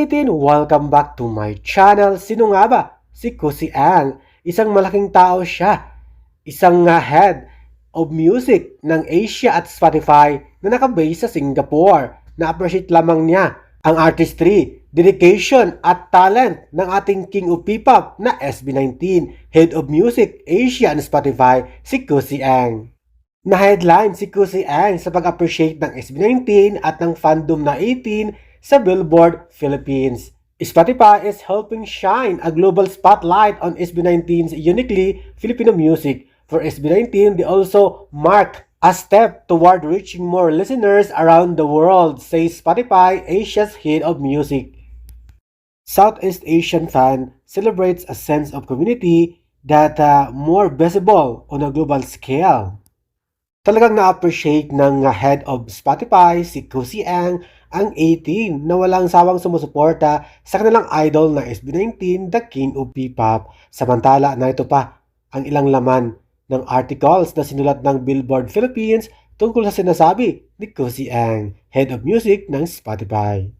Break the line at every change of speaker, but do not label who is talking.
ulitin, welcome back to my channel. Sino nga ba? Si Kusi Ang. Isang malaking tao siya. Isang uh, head of music ng Asia at Spotify na nakabase sa Singapore. Na-appreciate lamang niya ang artistry, dedication at talent ng ating King of P-pop na SB19, Head of Music Asia and Spotify, si Kusi Ang. Na-headline si Kusi Ang sa pag-appreciate ng SB19 at ng fandom na 18 sa Billboard Philippines. Spotify is helping shine a global spotlight on SB19's uniquely Filipino music. For SB19, they also mark a step toward reaching more listeners around the world, says Spotify, Asia's head of music. Southeast Asian fan celebrates a sense of community that uh, more visible on a global scale. Talagang na-appreciate ng head of Spotify, si Kusi Ang, ang 18 na walang sawang sumusuporta sa kanilang idol na SB19, the King of P-pop. Samantala na ito pa ang ilang laman ng articles na sinulat ng Billboard Philippines tungkol sa sinasabi ni Kusi Ang, head of music ng Spotify.